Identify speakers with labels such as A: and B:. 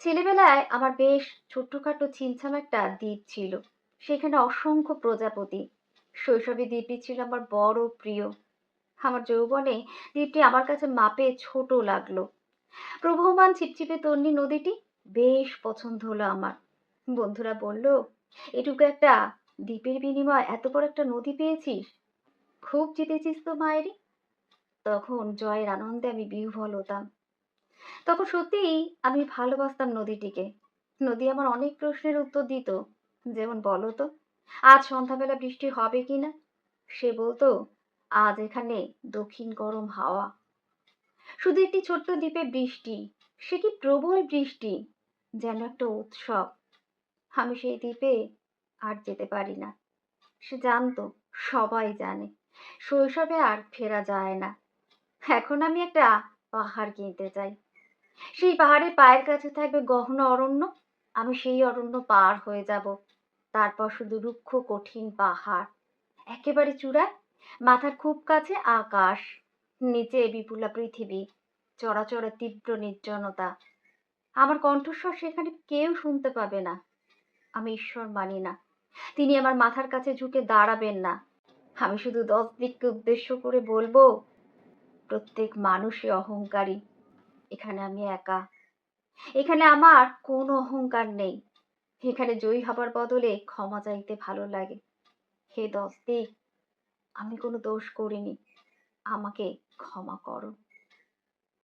A: ছেলেবেলায় আমার বেশ ছোট্টখাটো ছিমছাম একটা দ্বীপ ছিল। সেখানে অসংখ্য প্রজাপতি। শৈশবে দ্বীপটি ছিল আমার বড় প্রিয়। আমার যৌবনে দ্বীপটি আমার কাছে মাপে ছোট লাগল। প্রবহমান ছিপছিপে তন্নি নদীটি বেশ পছন্দ হলো আমার। বন্ধুরা বলল, এটুকু একটা দ্বীপের বিনিময়ে এত বড় একটা নদী পেয়েছিস? খুব জিতেছিস তো মায়েরই। তখন জয়ের আনন্দে আমি বিহ্বল হতাম। তখন সত্যিই আমি ভালোবাসতাম নদীটিকে। নদী আমার অনেক প্রশ্নের উত্তর দিত, যেমন বলো তো, আজ সন্ধ্যাবেলা বৃষ্টি হবে কি না সে বলতো, আজ এখানে দক্ষিণ গরম হাওয়া। শুধু একটি ছোট্ট দ্বীপে বৃষ্টি, সে কি প্রবল বৃষ্টি, যেন একটা উৎসব। আমি সেই দ্বীপে আর যেতে পারি না। সে জানতো, সবাই জানে, শৈশবে আর ফেরা যায় না। এখন আমি একটা পাহাড় কিনতে চাই। সেই পাহাড়ের পায়ের কাছে থাকবে গহন অরণ্য, আমি সেই অরণ্য পার হয়ে যাব। তারপর শুধু রুক্ষ, কঠিন পাহাড়, একেবারে চূড়ায়, মাথার খুব কাছে আকাশ, নিচে বিপুলা পৃথিবী চড়াচড়া তীব্র নির্জনতা। আমার কণ্ঠস্বর সেখানে কেউ শুনতে পাবে না। আমি ঈশ্বর মানি না। তিনি আমার মাথার কাছে ঝুঁকে দাঁড়াবেন না। আমি শুধু দশ দিককে উদ্দেশ্য করে বলব, প্রত্যেক মানুষই অহংকারী। এখানে আমি একা। এখানে আমার কোনো অহংকার নেই। এখানে জয়ী হবার বদলে ক্ষমা চাইতে ভালো লাগে। হে দস্তিক আমি কোনো দোষ করিনি। আমাকে ক্ষমা করো।